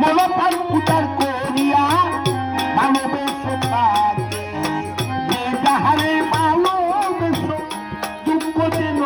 মনপান উদার করিয়া তাকে যে যাহারে ভালোবেস দুঃখ যেন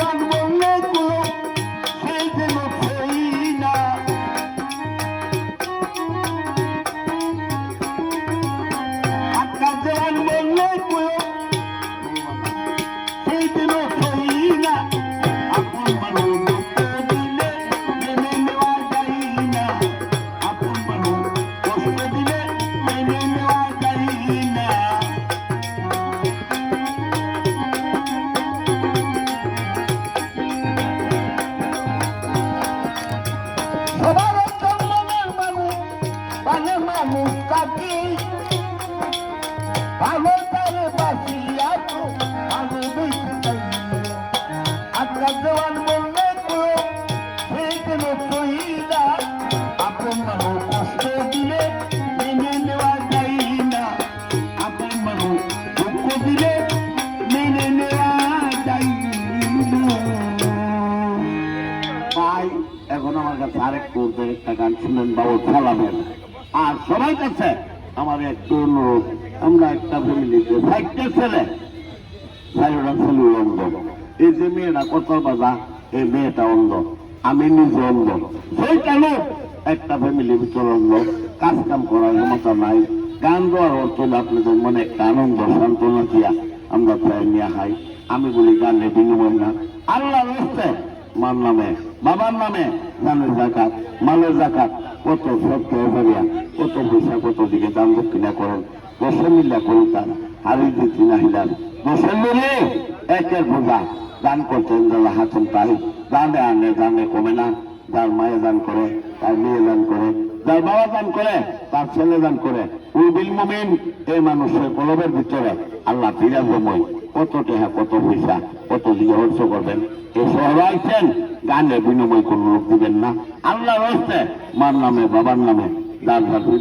গান আর সবাই কাছে আমার অনুরোধ, আমরা একটা ফ্যামিলিতে চারটে ছেলে। চারটা ছেলে অন্ধ। এই যে মেয়েটা কত বাজা, এই মেয়েটা অন্ধ। আমি নিজে অন্ধ। সেই কেন একটা ফ্যামিলির ভিতরে অন্ধ। কাজ কাম করার ক্ষমতা নাই। গান গাওয়ার অর্থ আপনাদের মনে একটা আনন্দ, সান্ত্বনা দিয়া আমরা প্রায় নিয়ে খাই। আমি বলি গানে বিনিময় না আল্লাহ রস্তে মার নামে, বাবার নামে গানের জাকাত, মালের জাকাত। কত সত্য এবারিয়া কত পয়সা, কত দিকে দান দক্ষিণা করেন, দশে মিল্লা করিতাম হারি দিতি না হিলাম দশে মিলে একের বোঝা, দান করতেন যারা হাতন পাই দানে আনে, দানে কমে না, যার মায়ে দান করে, তার মেয়ে দান করে, যার বাবা দান করে, তার ছেলে দান করে। ওই বিল মুমিন, এই মানুষের কলবের ভিতরে আল্লাহ ফিরা জময় কত টেহা কত পয়সা, কত দিয়ে অর্থ করবেন। এই শহরে গানে বিনিময় কোন লোক দিবেন না। আল্লাহ রস্তে মার নামে, বাবার নামে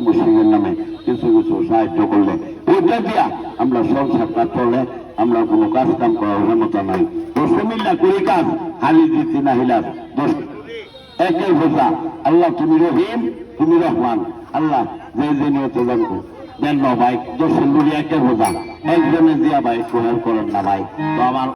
মুসলিমের নামে কিছু কিছু সাহায্য করলে। ওইটা দিয়া আমরা সংসারটা চলে, আমরা কোনো কাজ কাম করার ক্ষমতা নাই। দোষ মিল্লা করি কাজ হালি দিতি না হিলাস দোষ। একের আল্লাহ তুমি রহিম, তুমি রহমান। আল্লাহ যে যে নিয়ত জানব। দেন না ভাই দোষ কে বোঝা। একজনে দিয়া ভাই কোহার করেন না ভাই। তো আমার